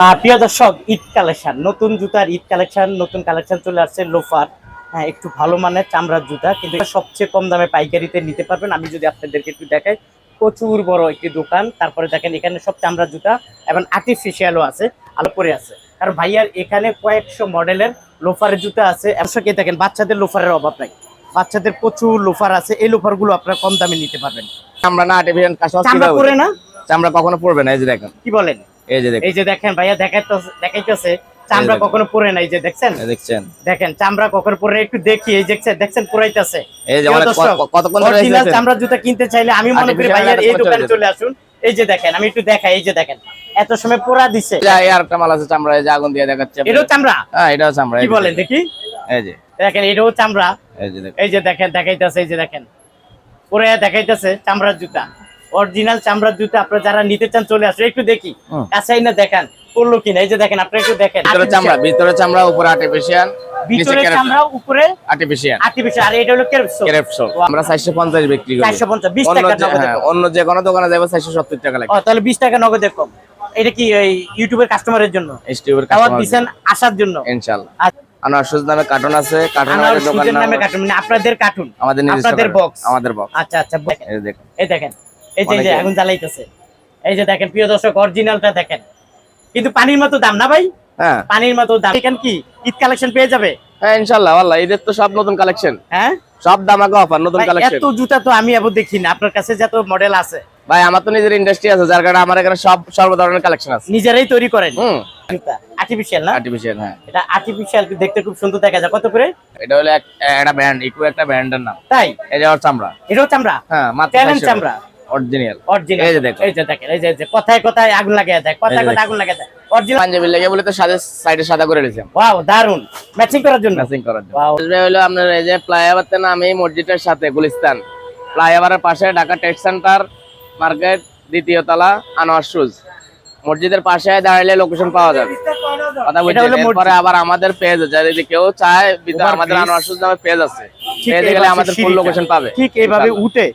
প্রিয় দর্শক ঈদ কালেকশন নতুন জুতার ঈদ কালেকশন নতুন কালেকশন চলে আসছে লোফার। হ্যাঁ একটু ভালো মানের চামড়ার জুতা কিন্তু সবচেয়ে কম দামে পাইকারিতে নিতে পারবেন। আমি যদি আপনাদেরকে একটু দেখাই প্রচুর বড় একটি দোকান। তারপরে দেখেন এখানে সব চামড়ার জুতা এবং আর্টিফিশিয়ালও আছে আলো করে আছে। কারণ ভাইয়ার এখানে কয়েকশো মডেলের লোফারের জুতা আছে। একশোকে দেখেন বাচ্চাদের লোফারের অভাব নাই। বাচ্চাদের প্রচুর লোফার আছে। এই লোফারগুলো আপনারা কম দামে নিতে পারবেন। আমরা না আর্টিফিশিয়াল চামড়া করে না? চামড়া কখনো পড়বে না এই যে দেখেন। কি বলেন? এই যে দেখেন ভাইয়া দেখাইতে দেখাইতেছে চামড়া কখনো পরে নাই যে দেখছেন দেখছেন দেখেন চামড়া কখনো পরে একটু দেখি এই দেখছেন দেখছেন পুরাইতেছে এই যে প্রিয় মানে দর্শক, ক- কতক্ষণ ধরে অরিজিনাল জুতা কিনতে চাইলে আমি মনে করি ভাইয়ার এই দোকানে চলে আসুন এই যে দেখেন আমি একটু দেখাই এই যে দেখেন এত সময় পোড়া দিছে এই আরেকটা মাল আছে চামড়া এই যে আগুন দিয়ে দেখাচ্ছে এটাও চামড়া হ্যাঁ এটাও চামড়া কি বলেন দেখি এই যে দেখেন এটাও চামড়া এই যে দেখেন এই যে দেখেন দেখাইতেছে এই যে দেখেন পরে দেখাইতেছে চামড়ার জুতা অরিজিনাল চামড়ার জুতো আপনারা যারা নিতে চান চলে আসুন। একটু দেখি। কাছাই না দেখেন করল কিনা? এই যে দেখেন আপনারা একটু দেখেন। ভিতরে চামড়া ভিতরে চামড়া উপরে আর্টিফিশিয়াল ভিতরে চামড়া উপরে আর্টিফিশিয়াল আর্টিফিশিয়াল আর এটা হলো কেরপসো ক্রেপসো আমরা 450 বিক্রি করি। 450 20 অন্য টাকা যে- নগদে হ্যাঁ। অন্য যে কোনো দোকানে যাবে 470 টাকা লাগে। তাহলে 20 টাকা নগদে কম। এটা কি ইউটিউবের কাস্টমারের জন্য? কাস্টমার আসার জন্য। ইনশাআল্লাহ আর আনোয়ার সুজ নামে কার্টুন আছে। কার্টুন আমাদের দোকান নামে কার্টুন মানে আপনাদের কার্টুন আমাদের নিজস্ব cartoon, আমাদের বক্স আচ্ছা আচ্ছা এই যে এই দেখেন। এই যে যে এখন জ্বালাইতেছে। এই যে দেখেন প্রিয় দর্শক অরিজিনালটা দেখেন। কিন্তু পানির মতো দাম না ভাই? হ্যাঁ। পানির মতো দাম। এখান কি ঈদ কালেকশন পেয়ে যাবে। হ্যাঁ ইনশাআল্লাহ আল্লাহ ঈদের তো সব নতুন কালেকশন হ্যাঁ? সব দামাকে অফার নতুন কালেকশন এত জুতা তো আমি আবার দেখি না আপনার কাছে যত মডেল আছে। ভাই আমার তো নিজের ইন্ডাস্ট্রি আছে যার কারণে আমার এখানে সব সর্ব ধরনের কালেকশন আছে। নিজেরাই তৈরি করেন। হুম। আর্টিফিশিয়াল না? আর্টিফিশিয়াল হ্যাঁ। এটা আর্টিফিশিয়াল দেখতে খুব সুন্দর দেখা যায়। কত করে? এটা হলো একটা ব্র্যান্ড ইকো একটা ব্র্যান্ডের নাম। তাই? যে ওর চামড়া। এটাও চামড়া? হ্যাঁ মাত্র চামড়া। অরিজিনাল অরিজিনাল এই যে দেখো। এই যে দেখেন এই যে কথায় কথায় আগুন লাগিয়ে দেয় কথায় এই কথায় আগুন লাগিয়ে দেয়। অরিজিনাল পাঞ্জাবি লেগে বলে তো সাদা সাইডে সাদা করে দিয়েছি। ওয়াও দারুণ ম্যাচিং করার জন্য। ম্যাচিং করার জন্য. আসবে হলো আপনার এই যে ফ্লাইওভার তে নামে মসজিদের সাথে গুলিস্তান। ফ্লাইওভারের পাশে ঢাকা টেক সেন্টার মার্কেট দ্বিতীয় তলা আনোয়ার শুজ মসজিদের পাশে দাঁড়ালে লোকেশন পাওয়া যাবে। কথা বলছি মসজিদ। আবার আমাদের পেজ আছে। যদি কেউ চায় আমাদের। আনোয়ার শুজ নামে পেজ আছে। পেজে গেলে আমাদের ফুল লোকেশন পাবে। ঠিক এইভাবে উঠে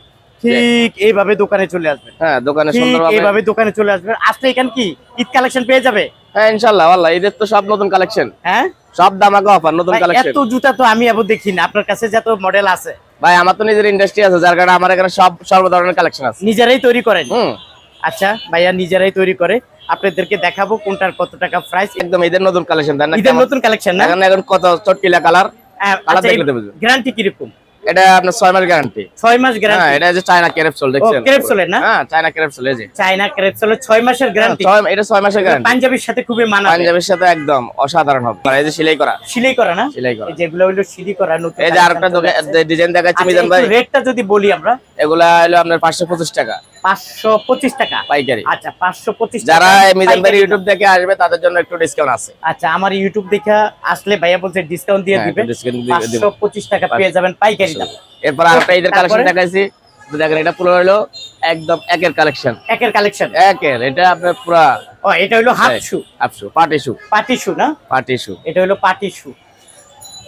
ঠিক এইভাবে দোকানে চলে আসবে। হ্যাঁ দোকানে সুন্দরভাবে এইভাবে দোকানে চলে আসবে। আসলে এখানে কি? ঈদ কালেকশন পেয়ে যাবে? হ্যাঁ ইনশাআল্লাহ আল্লাহ ঈদের তো সব নতুন কালেকশন হ্যাঁ? সব দামাকে অফার নতুন কালেকশন এত জুতা তো আমি আবার দেখি না আপনার কাছে যত মডেল আছে। ভাই আমার তো নিজের ইন্ডাস্ট্রি আছে যার কারণে আমার এখানে সব সর্ব ধরনের কালেকশন আছে। নিজেরাই তৈরি করেন? হুম। আচ্ছা ভাইয়া নিজেরাই তৈরি করে। আপনাদেরকে দেখাবো কোনটার কত টাকা প্রাইস একদম ঈদের নতুন কালেকশন তাই না? ঈদের নতুন কালেকশন না? এখন কত? চটকিলা কালার কালার দেখলে বুঝবেন। গ্যারান্টি কীরকম? এটা আপনার ছয় মাস গ্যারান্টি ছয় মাস হ্যাঁ গ্যারান্টি এটা যে চায়না ক্রেপসোল দেখছেন? ক্রেপসোলের না? হ্যাঁ চায়না ক্রেপসোল এই যে। চাইনা ক্রেপসলের ছয় মাসের গ্যারান্টি ছয় এটা মাসের গ্যারান্টি পাঞ্জাবির সাথে খুবই মানাবে। পাঞ্জাবের সাথে একদম অসাধারণ হবে। এই যে সেলাই করা। সিলাই করা না? সেলাই করা। এই যেগুলো হইল সিলি করা নতুন এই যে আরেকটা ডিজাইন দেখাচ্ছি মিজান ভাই। রেটটা যদি বলি আমরা। এগুলা হলো আপনার পাঁচশো পঁচিশ টাকা। পাঁচশো পঁচিশ টাকা। পাইকারি। আচ্ছা পাঁচশো পঁচিশ যারা মিজান ভাই ইউটিউব দেখে আসবে তাদের জন্য একটু ডিসকাউন্ট আছে। আচ্ছা আমার ইউটিউব দেখে আসলে ভাইয়া বলছে ডিসকাউন্ট দিয়ে হ্যাঁ, দিবে। দিয়ে দিব। পাঁচশো পঁচিশ টাকা পেয়ে যাবেন পাইকারি দাম। এরপর আরেকটা ঈদের কালেকশন দেখাইছি। দেখেন এটা পুরো হলো একদম একের কালেকশন একের কালেকশন একের এটা আপনার পুরা ও এটা হলো হাফ। শু আপশু পার্টি শু পাটি শু না? পার্টি শু এটা হলো পাটি শু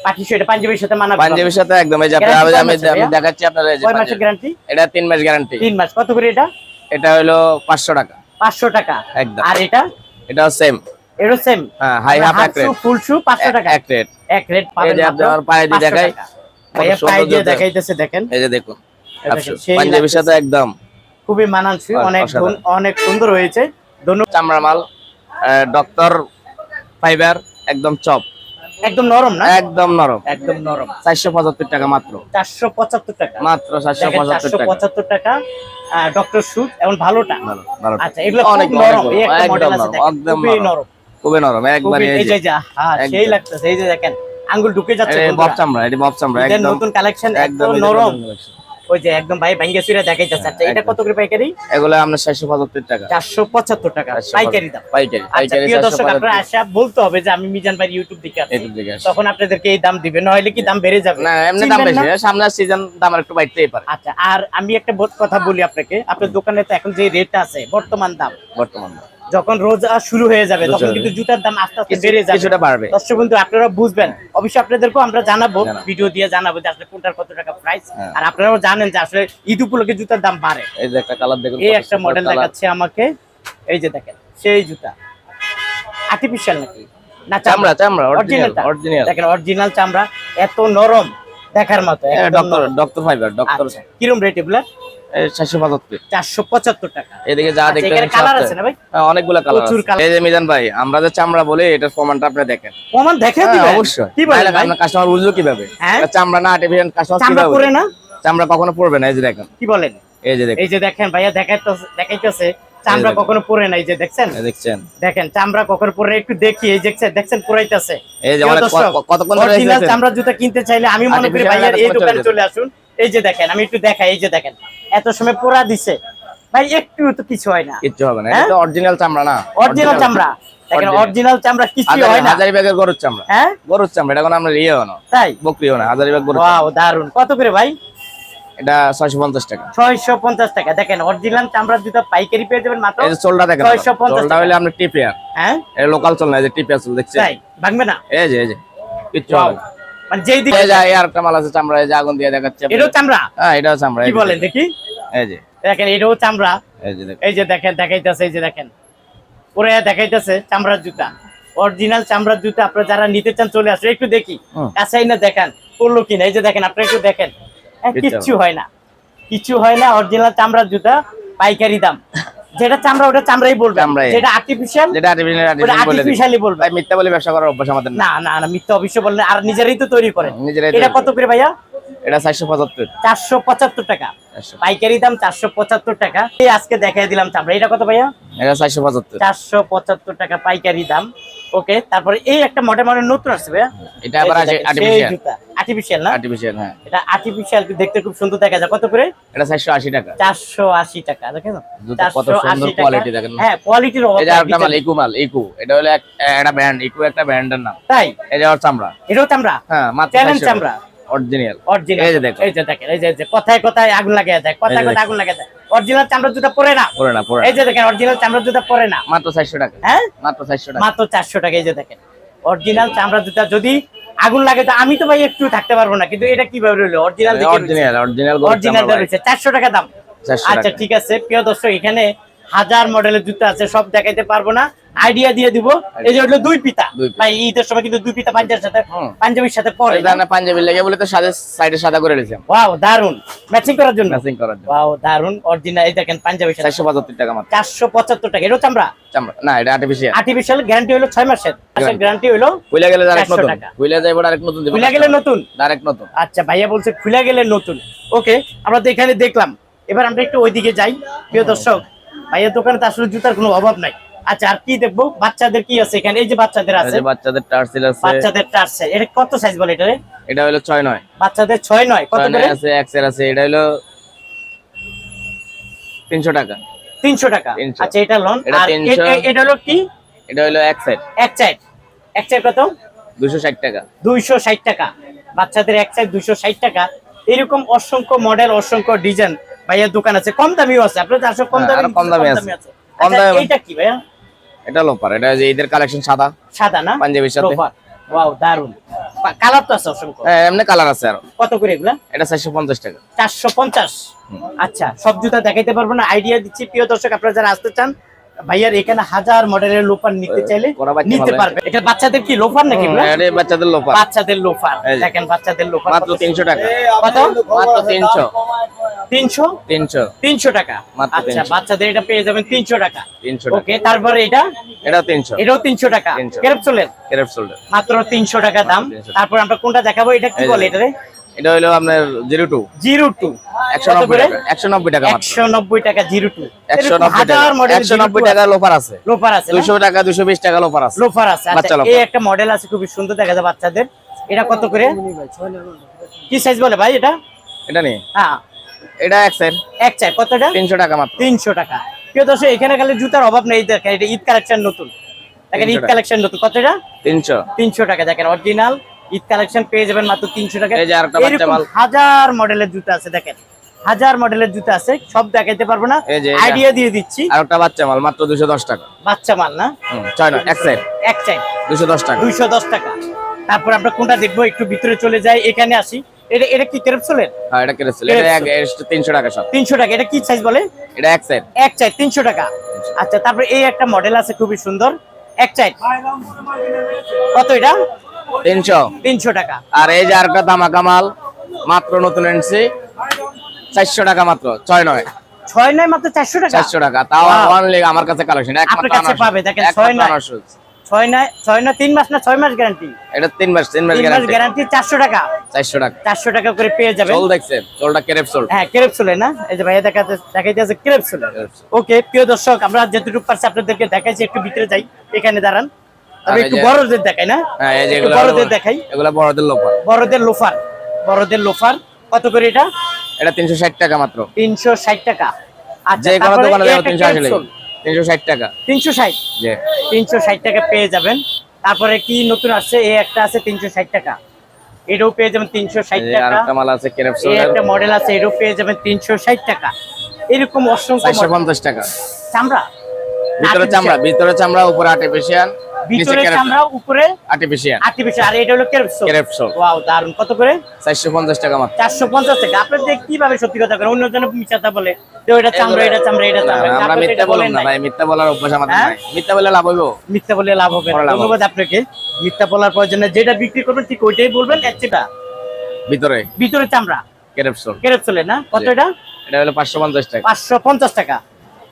পাটি শু এটা পাঞ্জাবির সাথে মানাবে। পাঞ্জাবির সাথে একদম এই যে আপনার- আমি দেখাচ্ছি আপনার এই যে মাসের গ্যারান্টি এটা তিন মাস গ্যারান্টি তিন মাস। কত করে এটা? এটা হলো পাঁচশো টাকা। পাঁচশো টাকা। একদম। আর এটা? এটা সেম এরও সেম হ্যাঁ হাই হাফ এক রেট ফুল শু পাঁচশো টাকা এক রেট এক রেট পাবেন যে আপনি আমার পায়ে দিয়ে দেখাই। দেখাইতেছে দেখেন। এই যে দেখুন পাঞ্জাবির সাথে একদম খুবই মানানসই অনেক অনেক সুন্দর হয়েছে। চামড়া মাল ডক্টর ফাইবার একদম চপ। একদম নরম না? একদম নরম। একদম নরম। চারশো পঁচাত্তর টাকা মাত্র। চারশো পঁচাত্তর টাকা। মাত্র চারশো দেখেন পঁচাত্তর চারশো টাকা পঁচাত্তর ডক্টর শুট এবং ভালোটা। আচ্ছা এগুলো অনেক নরম। একদম নরম, খুবই নরম। নরম একবার এই যে। যে, হ্যাঁ সেই লাগতেছে এই যে দেখেন। আঙ্গুল ঢুকে যাচ্ছে বব চামড়া এটি বব চামড়া একদম নতুন কালেকশন একদম নরম। ওই যে একদম ভাই ভাঙ্গে চুরে দেখাইতেছে। আচ্ছা এটা কত করে পাইকারি? এগুলো চারশো পঁচাত্তর টাকা। চারশো পঁচাত্তর টাকা। পাইকারি দাম। পাইকারি আচ্ছা পাইকারি প্রিয় দর্শক আপনারা আসা বলতে হবে যে আমি মিজান ভাই ইউটিউব দেখে আসে। তখন আপনাদেরকে এই দাম দিবে নইলে কি দাম বেড়ে যাবে? না এমনি দাম বেশি না? সামনের সিজন দাম আর একটু বাড়তেই পারে। আচ্ছা আর আমি একটা কথা বলি আপনাকে। আপনার দোকানে তো এখন যে রেট আছে বর্তমান দাম। বর্তমান যখন রোজা শুরু হয়ে যাবে তখন কিন্তু জুতার দাম আস্তে আস্তে বেড়ে যাবে। কিছুটা বাড়বে। দর্শক বন্ধু আপনারা বুঝবেন। অবশ্যই আপনাদেরকেও আমরা জানাব। ভিডিও দিয়ে জানাব যে আসলে কোনটার কত টাকা প্রাইস হ্যাঁ। আর আপনারাও জানেন যে আসলে ঈদ উপলক্ষে জুতার দাম বাড়ে। এই যে একটা কালার দেখুন এই একটা মডেল। দেখাচ্ছে আমাকে। এই যে দেখেন সেই জুতা। আর্টিফিশিয়াল নাকি? না চামড়া। চামড়া অরিজিনাল অরিজিনাল দেখেন অরিজিনাল চামড়া এত নরম দেখার মতো ডক্টর ডক্টর ফাইবার ডক্টর কিরম রেট এগুলা চারশো পঁচাত্তর। চারশো পঁচাত্তর টাকা। এদিকে যা দেখতে এখানে কালার আছে না ভাই? অনেকগুলো কালার প্রচুর আছে। colour। এই যে মিজান ভাই আমরা যে চামড়া বলে এটার প্রমাণটা আপনি দেখেন। প্রমাণ দেখে অবশ্যই। কি বলেন নাহলে ভাই? আপনার কাস্টমার বুঝলো কীভাবে? চামড়া না আর্টিফিশিয়াল কাস্টমার চামড়া পরে না? চামড়া কখনো পড়বে না এই যে দেখেন। কি বলেন? এই যে দেখেন। এই যে দেখেন ভাইয়া দেখাইতেছে দেখাইতেছে চামড়া কখনো পরে নাই যে দেখছেন? দেখছেন। দেখেন চামড়া কখনো পরে একটু দেখি এই দেখছেন দেখছেন পুরাইতেছে। এই যে অনেক কতক্ষণ ধরে চামড়া জুতা কিনতে চাইলে আমি মনে করি না, এই দোকানে চলে আসুন। এই যে দেখেন আমি একটু দেখাই এই যে দেখেন এত সময় পোড়া দিছে। ভাই একটু তো কিছু হয় না। কিছু হবে না হ্যাঁ? এটা অরিজিনাল চামড়া না। অরিজিনাল চামড়া। দেখেন অরিজিনাল চামড়া কিছু হয় হাজারি না। হাজারি ব্যাগের গরুর চামড়া। হ্যাঁ? গরুর চামড়া এটা কোনো আমরা ইয়েও না। তাই? বকরিও না হাজারি ব্যাগ গরুর ওয়াও দারুণ কত করে ভাই? এটা ছয়শো পঞ্চাশ টাকা। ছয়শো পঞ্চাশ টাকা। দেখেন অরিজিনাল চামড়ার জুতা পাইকারি পেয়ে যাবেন মাত্র এই চোলটা দেখেন 650 চোলটা টাকা। হলে আপনার টিপিয়ার হ্যাঁ? এটা লোকাল চল না এই যে টিপিয়ার চল দেখছেন? তাই ভাঙবে না? এই যে এই যে কিচ্ছু হবে না। মানে যেই দিকে এই যে এই আরেকটা মাল আছে চামড়া এই যে আগুন দিয়ে দেখাচ্ছে এটাও চামড়া? হ্যাঁ এটাও চামড়া কি বলেন দেখি? এই যে। দেখেন এটাও চামড়া। এই যে দেখেন। এই যে দেখেন দেখাইতেছে এই যে দেখেন। পরে দেখাইতেছে চামড়ার জুতা। অরিজিনাল চামড়ার জুতা আপনারা যারা নিতে চান চলে আসো একটু দেখি। কাছাই না দেখেন। করল কিনা? এই যে দেখেন আপনারা একটু দেখেন। হ্যাঁ, কিচ্ছু হয় না। কিছু হয় না অরিজিনাল চামড়ার জুতা পাইকারি দাম। যেটা চামড়া ওটা চামড়াই বলবে। যেটা আর্টিফিশিয়াল যেটা আর্টিফিশিয়াল বলবে। মিথ্যা বলে ব্যবসা করার অভ্যাস আমাদের না না না মিথ্যা অবশ্য বললে আর নিজেরাই তো তৈরি করেন এটা কত করে। ভাইয়া? এটা চারশো পঁচাত্তর। চারশো পঁচাত্তর টাকা। পাইকারি দাম চারশো পঁচাত্তর টাকা। এই আজকে দেখাই দিলাম চামড়া। এটা কত ভাইয়া? এটা চারশো পঁচাত্তর। চারশো পঁচাত্তর টাকা পাইকারি দাম। ওকে তারপরে এই একটা মডেল মডেল নতুন ভাইয়া। এটা আবার আছে আর্টিফিশিয়াল আর্টিফিশিয়াল না? আর্টিফিশিয়াল হ্যাঁ। এটা আর্টিফিশিয়াল দেখতে খুব সুন্দর দেখা যায়। কত করে? এটা চারশো আশি টাকা। চারশো আশি টাকা দেখেন? কত সুন্দর quality দেখেন। হ্যাঁ কোয়ালিটির এই যে আরেকটা মাল ইকু মাল ইকু। এটা হলো একটা ব্র্যান্ড ইকু একটা ব্র্যান্ডের নাম। তাই? এই যে ওর চামড়া। এটাও চামড়া? হ্যাঁ মাত্র চ্যালেঞ্জ চামড়া? অরিজিনাল অরিজিনাল এই যে দেখো। এই যে দেখেন এই যে কথায় কথায় আগুন লাগিয়ে যায় কথায় কথায় আগুন লাগিয়ে যায় অরিজিনাল চামড়া জুতা পরে না? পরে না পরে এই যে দেখেন অরিজিনাল চামড়ার জুতা পরে না। মাত্র চারশো টাকা। হ্যাঁ? মাত্র চারশো টাকা। মাত্র চারশো টাকা এই যে দেখেন। অরিজিনাল চামড়ার জুতা যদি আগুন লাগে তো আমি তো ভাই একটু থাকতে পারব না কিন্তু এটা কীভাবে রইল? অরিজিনাল অরিজিনাল অরিজিনাল অরিজিনাল রয়েছে। চারশো টাকা দাম। আচ্ছা ঠিক আছে। প্রিয় দর্শক এখানে হাজার মডেলের জুতা আছে সব দেখাইতে পারব না। আইডিয়া দিয়ে দিব। এই যে হলো দুই পিতা। ভাই ঈদের সময় কিন্তু দুই পিতা পাঞ্জাবের সাথে পাঞ্জাবির সাথে পরে দানা পাঞ্জাবি লেগে বলে তো সাদে সাইডে সাদা করে দিয়েছিলাম ওয়াও দারুণ ম্যাচিং করার জন্য? ম্যাচিং করার জন্য। ওয়াও দারুণ অরিজিনাল এই দেখেন পাঞ্জাবির সাথে। চারশো পঁচাত্তর টাকা মাত্র। চারশো পঁচাত্তর টাকা। এটা চামড়া? চামড়া। না এটা আর্টিফিশিয়াল আর্টিফিশিয়াল গ্যারান্টি হলো ছয় মাসের। মাসের গ্যারান্টি হলো খুলে গেলে আরেক নতুন। খুলে যাইব আরেক নতুন দিব। খুলে গেলে নতুন? আরেক নতুন। আচ্ছা ভাইয়া বলছে খুলে গেলে নতুন। ওকে আমরা তো এখানে দেখলাম। এবার আমরা একটু ওইদিকে যাই। প্রিয় দর্শক ভাইয়ের দোকানে তো আসলে জুতার কোনো অভাব নাই। আচ্ছা আর কি দেখব? বাচ্চাদের কি আছে এখানে? এই যে বাচ্চাদের আছে। বাচ্চাদের টার্সেল আছে। বাচ্চাদের টার্সে এটা কত সাইজ বলে এটা? এটা হলো ছয় নয়। বাচ্চাদের ছয় নয়। কত ছয় করে? আছে এক্সেল আছে। এটা হলো তিনশো টাকা। তিনশো টাকা। আচ্ছা এটা লন। এটা আর 300 এটা হলো কি? এটা হলো এক সাইড এক সাইড এক সাইড কত? দুশো ষাট টাকা। দুইশো ষাট টাকা। বাচ্চাদের এক সাইড দুইশো ষাট টাকা। এরকম অসংখ্য মডেল অসংখ্য ডিজাইন ভাইয়ার দোকান আছে কম দামিও আছে। আপনার চারশো কম হ্যাঁ, দামি কম দামি আছে। কম কম দামি এটা কি ভাইয়া? এটা লোপার এটা যে ঈদের কালেকশন সাদা। সাদা না? পাঞ্জাবির সাথে। ওয়াও দারুণ কালার তো আছে অসংখ্য। হ্যাঁ এমনি কালার আছে আর। কত করে এগুলা? এটা চারশো পঞ্চাশ টাকা। চারশো পঞ্চাশ? আচ্ছা সব জুতা দেখাইতে পারব না আইডিয়া দিচ্ছি। প্রিয় দর্শক আপনারা যারা আসতে চান ভাইয়ার এখানে হাজার মডেলের লোফার নিতে চাইলে নিতে পারবে। এটা বাচ্চাদের কি লোফার নাকি বাচ্চাদের লোপার বাচ্চাদের লোফার। দেখেন বাচ্চাদের লোফার মাত্র কত তিনশো টাকা। কত? মাত্র তিনশো। তিনশো? তিনশো। তিনশো টাকা। আচ্ছা বাচ্চাদের এটা পেয়ে যাবেন তিনশো টাকা। তিনশো টাকা। ওকে তারপরে এটা? এটাও তিনশো। এটাও তিনশো টাকা। 300 কেরপ চলেন ক্রেপ শোল্ডার মাত্র তিনশো টাকা দাম। তারপর আমরা কোনটা দেখাবো? এটা কি বলে এটা এটা হলো আপনার জিরো টু। Zero two. একশো নব্বই টাকা একশো নব্বই টাকা মাত্র। একশো নব্বই টাকা জিরো টু। একশো নব্বই টাকা মডেল একশো নব্বই টাকা লোপার আছে। লোফার আছে? দুশো টাকা দুশো বিশ টাকা লোপার আছে। লোফার আছে। আচ্ছা এই একটা মডেল আছে খুবই সুন্দর দেখা যায় বাচ্চাদের। এটা কত করে? কি সাইজ বলে ভাই এটা? এটা নেই হ্যাঁ। এটা এক সাইড এক কতটা তিনশো টাকা মাত্র। তিনশো টাকা। প্রিয় দর্শক এখানে খালি জুতার অভাব নেই দেখেন এটা ঈদ কালেকশন নতুন। দেখেন ঈদ কালেকশন নতুন। কতটা তিনশো। তিনশো টাকা দেখেন অরিজিনাল ঈদ কালেকশন পেয়ে যাবেন মাত্র তিনশো টাকা। হাজার মডেলের জুতা আছে দেখেন। হাজার মডেলের জুতা আছে সব দেখাইতে পারব না। আইডিয়া দিয়ে দিচ্ছি। আর একটা বাচ্চা মাল মাত্র দুশো দশ টাকা। বাচ্চা মাল না? ছয় নয় এক সাইড এক দুশো দশ টাকা। দুইশো দশ টাকা। তারপর আমরা কোনটা দেখব একটু ভিতরে চলে যাই এখানে আসি। এটা এটা কি কেরপ চলেন হ্যাঁ এটা কেটেছিল এটা এক তিনশো টাকা সব। তিনশো টাকা। এটা কি সাইজ বলে? এটা এক সাইড এক চাই তিনশো টাকা। আচ্ছা তারপর এই একটা মডেল আছে খুবই সুন্দর। এক চাই কত এটা? তিনশো? তিনশো টাকা। আর এই যে আরেকটা দামাকা মাল মাত্র নতুন এনেছি। চারশো টাকা মাত্র ছয় নয়। ছয় নয় মাত্র চারশো টাকা? চারশো টাকা তাও. অনলি আমার কাছে কালেকশন আপনার কাছে পাবে, দেখেন, ছয় নয়। ছয় নয় ছয় নয় তিন মাস না ছয় মাস গ্যারান্টি এটা তিন মাস তিন মাস গ্যারান্টি চারশো টাকা। চারশো টাকা। চারশো টাকা করে পেয়ে যাবেন। চোল দেখছেন চোলটা কেরেপ চোল। হ্যাঁ ক্রেপ চলে না? এই যে ভাইয়া দেখাতে দেখাইতে আছে ক্রেপ চলে। ওকে প্রিয় দর্শক আমরা যেটুকু পারছি আপনাদেরকে দেখাইছি একটু ভিতরে যাই। এখানে দাঁড়ান। আর এই একটু বড়দের দেখাই না? হ্যাঁ একটু বড়দের দেখাই। এগুলো বড়দের লোপার বড়দের লোফার। বড়দের লোফার। কত করে এটা? এটা তিনশো ষাট টাকা মাত্র। তিনশো ষাট টাকা। আচ্ছা যে কোনো দোকানে একটা টাকা টাকা। পেয়ে যাবেন। তারপরে কি নতুন আসছে? এই একটা আছে তিনশো ষাট টাকা। এটাও পেয়ে যাবেন তিনশো ষাট এই যে টাকা। মাল আছে একটা মডেল আছে এটাও পেয়ে যাবেন তিনশো ষাট টাকা। এরকম অসংখ্য। পঞ্চাশ টাকা। চামড়া? ভিতরে চামড়া ভিতরে চামড়া উপরে আর্টিফিশিয়াল ভিতরে চামড়া উপরে আর্টিফিশিয়াল আর্টিফিশিয়াল আর এটা হলো কেরপসো কেরেপসোল ওয়াও দারুণ কত করে? চারশো পঞ্চাশ টাকা মাত্র। চারশো পঞ্চাশ টাকা। আপনার যে কীভাবে সত্যি কথা করেন অন্যজন মিথ্যাটা বলে তো এটা চামড়া এটা চামড়া এটা চামড়া। আমরা মিথ্যা বলেন না ভাই মিথ্যা বলার অভ্যাস আমাদের হ্যাঁ? নাই। মিথ্যা বলে লাভ হইব? মিথ্যা বলে লাভ হবে হবে। ধন্যবাদ আপনাকে। মিথ্যা বলার প্রয়োজন নেই। যেটা বিক্রি করবেন ঠিক ওইটাই বলবেন। এর ভিতরে? ভিতরে চামড়া। কেরেপসোল কেরপ চলে না? কত এটা? এটা হলো পাঁচশো পঞ্চাশ টাকা। পাঁচশো পঞ্চাশ টাকা।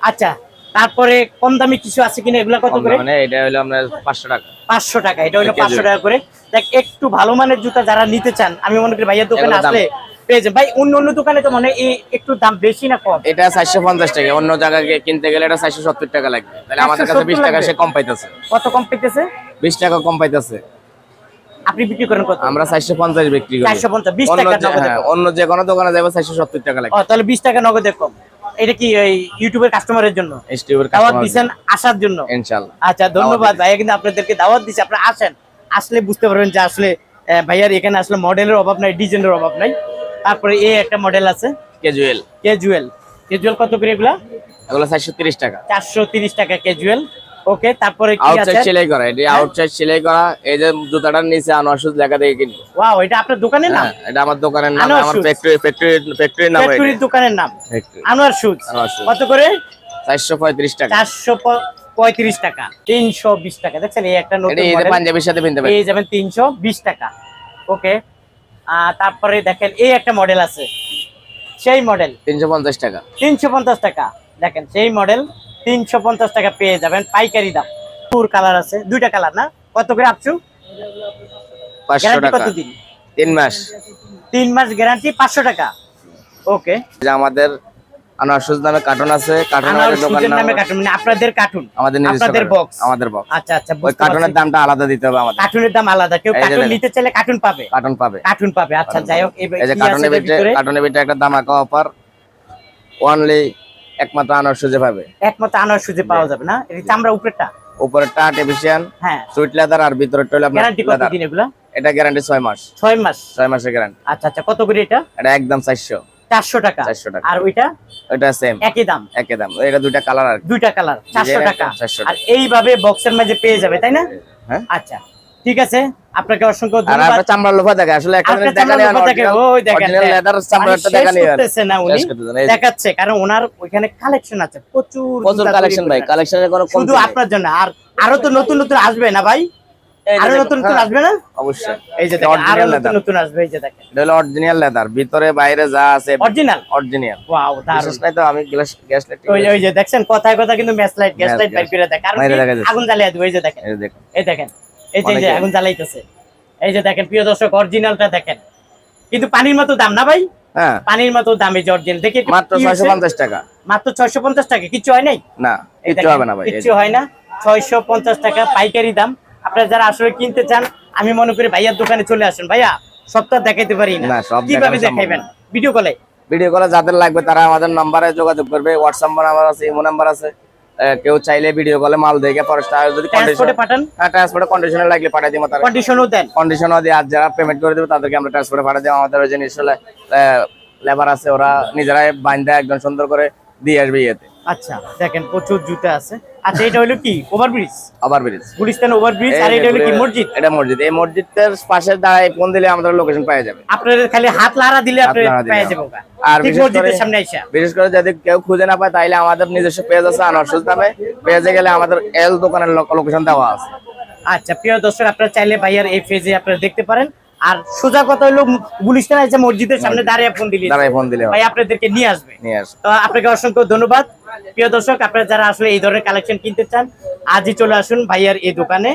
আচ্ছা তারপরে কম দামি কিছু আছে কিনা এগুলা কত করে? মানে এটা হলো আপনার পাঁচশো টাকা। পাঁচশো টাকা এটা হলো কেজি। পাঁচশো টাকা করে। দেখ একটু ভালো মানের জুতা যারা নিতে চান আমি মনে করি ভাইয়ের দোকানে আসলে পেয়ে যাবেন। ভাই অন্য অন্য দোকানে তো মনে এই একটু দাম বেশি না কম? এটা চারশো পঞ্চাশ টাকা অন্য জায়গায় কিনতে গেলে এটা চারশো সত্তর টাকা লাগবে। তাহলে আমাদের কাছে 470 বিশ টাকা সে কম পাইতেছে। কত কম পেতেছে বিশ টাকা কম পাইতেছে। আপনি বিক্রি করেন কত? আমরা চারশো পঞ্চাশ বিক্রি করি। চারশো পঞ্চাশ বিশ অন্য টাকা যে- নগদে হ্যাঁ, অন্য যে কোনো দোকানে যাবে চারশো সত্তর টাকা ও লাগবে। তাহলে বিশ টাকা নগদে কম। এটা কি ইউটিউবের কাস্টমারের জন্য? ইউটিউবের দাওয়াত দিচ্ছেন আসার জন্য? ইনশাআল্লাহ। আচ্ছা ধন্যবাদ ভাইয়া কিন্তু আপনাদেরকে দাওয়াত দিচ্ছে আপনারা আসেন আসলে বুঝতে পারবেন যে আসলে ভাইয়ার এখানে আসলে মডেলের অভাব নাই ডিজাইনের অভাব নাই। তারপরে এই একটা মডেল আছে। ক্যাজুয়াল ক্যাজুয়াল ক্যাজুয়াল কত করে এগুলা? এগুলো চারশো তিরিশ টাকা। চারশো তিরিশ টাকা ক্যাজুয়াল ওকে তারপরে কি আউটসাইড আছে? সেলাই করা এটি আউটসাইড সেলাই করা এই যে জুতাটার নিচে আনোয়ার শুজ লেখা দিয়ে কিনবো। ওয়াও এটা আপনার দোকানের নাম? হ্যাঁ এটা আমার দোকানের নাম আমার ফ্যাক্টরি ফ্যাক্টরি ফ্যাক্টরির নাম ফ্যাক্টরির দোকানের নাম। আনোয়ার শুজ। কত করে? চারশো পঁয়ত্রিশ টাকা। চারশো পঁয়ত্রিশ টাকা তিনশো বিশ টাকা। দেখছেন এই একটা। পাঞ্জাবির সাথে পেয়ে যাবেন তিনশো বিশ টাকা। ওকে তারপরে দেখেন এই একটা মডেল আছে। সেই মডেল তিনশো পঞ্চাশ টাকা। তিনশো পঞ্চাশ টাকা। দেখেন সেই মডেল তিনশো পঞ্চাশ টাকা পেয়ে যাবেন। পাইকারি দাম। টুর কালার আছে। দুইটা কালার না? কত করে আপছু পাঁচশো গ্যারান্টি টাকা। কত দিন তিন মাস। তিন মাস গ্যারান্টি পাঁচশো টাকা। ওকে আমাদের আনোয়ার নামে কার্টুন আছে। কার্টুন নাম কার্টুন মানে আপনাদের কার্টুন আমাদের নিজস্ব আপনাদের বক্স আমাদের বক্স আচ্ছা আচ্ছা ওই কার্টুনের দামটা আলাদা দিতে হবে আমাদের। কার্টুনের দাম আলাদা। কেউ কার্টুন নিতে চাইলে কার্টুন পাবে। কার্টুন পাবে। কার্টুন পাবে। আচ্ছা যাই হোক এই কার্টুনের ভিতরে ভিতরে? কার্টুনের ভিতরে একটা দামাকা অফার ওয়ানলি একমাত্র আনার সুজে পাবে। একমাত্র আনার সুজে পাওয়া যাবে না? এটা চামড়া উপরেরটা? উপরেরটা আর্টিফিশিয়াল হ্যাঁ। সুইট লেদার আর ভিতরেরটা হলো আপনার গ্যারান্টি কত দিন এগুলা? এটা গ্যারান্টি ছয় মাস। ছয় মাস? ছয় মাসের গ্যারান্টি আচ্ছা আচ্ছা কত করে এটা? এটা একদম চারশো। চারশো টাকা। চারশো টাকা। আর ওইটা? ওইটা সেম একই দাম? একই দাম। এটা দুইটা কালার আর দুইটা কালার চারশো টাকা। 400 টাকা। আর এইভাবে বক্সের মাঝে পেয়ে যাবে তাই না? হ্যাঁ। আচ্ছা। ঠিক আছে? আপনাকে অসংখ্য ধন্যবাদ। আপনার চামড়ার লোফা দেখে আসলে একটা আপনার জিনিস দেখা চামড়ার লোফা দেখে, ওই দেখেন। লেদার চামড়াটা শেষ দেখা নিয়ে করতেছে না উনি। দেখাচ্ছে কারণ ওনার ওইখানে কালেকশন আছে প্রচুর প্রচুর কালেকশন ভাই। কালেকশনের কোনো শুধু আপনার জন্য আর আরও তো নতুন নতুন আসবে না ভাই? আরও নতুন নতুন হ্যাঁ, আসবে না? অবশ্যই। এই যে দেখেন আরও নতুন নতুন আসবে এই যে দেখেন। এটা হলো অরিজিনাল লেদার ভিতরে বাইরে যা আছে অরিজিনাল অরিজিনাল ওয়াও দারুণ। নাই তো আমি গ্লাস গ্যাস লাইট ওই যে- ওই যে দেখছেন কথায় কথা কিন্তু ম্যাচ লাইট গ্যাস লাইট বাইরে কি? দেখা যাচ্ছে। আগুন জ্বালিয়ে দেবো এই যে দেখেন। এই দেখুন এই যে আগুন জ্বালাইতেছে। এই যে দেখেন প্রিয় দর্শক অরিজিনালটা দেখেন। কিন্তু পানির মতো দাম না ভাই? হ্যাঁ। পানির মতো দাম দেখি মাত্র কি ছয়শো হয়েছে? পঞ্চাশ টাকা। মাত্র ছয়শো পঞ্চাশ টাকা? কিছু হয় নাই? না দেখেন, হবে না ভাই এই হয় না। ছয়শো পঞ্চাশ টাকা পাইকারি দাম। আপনারা যারা আসলে কিনতে চান আমি মনে করি ভাইয়ার দোকানে চলে আসুন। ভাইয়া সপ্তাহ দেখাইতে পারি না। কীভাবে দেখাইবেন? ভিডিও কলে ভিডিও কলে যাদের লাগবে তারা আমাদের নাম্বারে যোগাযোগ করবে। হোয়াটসঅ্যাপ নাম্বার আছে ইমো নাম্বার আছে। কেউ চাইলে ভিডিও কলে মাল দেখে পরে তার যদি কন্ডিশন ট্রান্সপোর্টে পাঠান? হ্যাঁ ট্রান্সপোর্টে কন্ডিশনে লাগলে পাঠিয়ে দিব তারা। কন্ডিশনও দেন। কন্ডিশনও দিয়ে। আর যারা পেমেন্ট করে দেবে তাদেরকে আমরা ট্রান্সপোর্টে পাঠিয়ে দেবো। আমাদের ওই নিজস্ব লেবার আছে ওরা নিজেরাই বাইন্দা একদম সুন্দর করে দিয়ে আসবে ইয়েতে। আচ্ছা দেখেন প্রচুর জুতা আছে। আচ্ছা এটা হলো কি? ওভারব্রিজ আবার ব্রিজ গুলিস্তান ওভারব্রিজ আর এটা হলো কি মসজিদ? এটা মসজিদ। এই মসজিদের পাশে দাঁড়ায় ফোন দিলে আমাদের লোকেশন পাওয়া যাবে। আপনাদের খালি হাত লাড়া দিলে হাত আপনি নাড়া পেয়ে হবে। আর মসজিদের সামনে আইসা। বিশেষ করে যদি কেউ খুঁজে না পায় তাইলে আমাদের নিজস্ব পেজ আছে আনোয়ার নামে পেজে গেলে আমাদের এল দোকানের লোকেশন দেওয়া আছে। আচ্ছা প্রিয় দর্শক আপনারা চাইলে ভাইয়ার এই পেজে আপনারা দেখতে পারেন। আর সোজা কথা হলো গুলিস্তান আছে মসজিদের সামনে দাঁড়িয়ে ফোন দিলে। দাঁড়িয়ে ফোন দিলে। ভাই আপনাদেরকে নিয়ে আসবে। নিয়ে আসবে। তো আপনাকে অসংখ্য ধন্যবাদ। প্রিয় দর্শক আপনারা যারা আসলে এই ধরনের কালেকশন কিনতে চান আজই চলে আসুন ভাইয়ার এই দোকানে।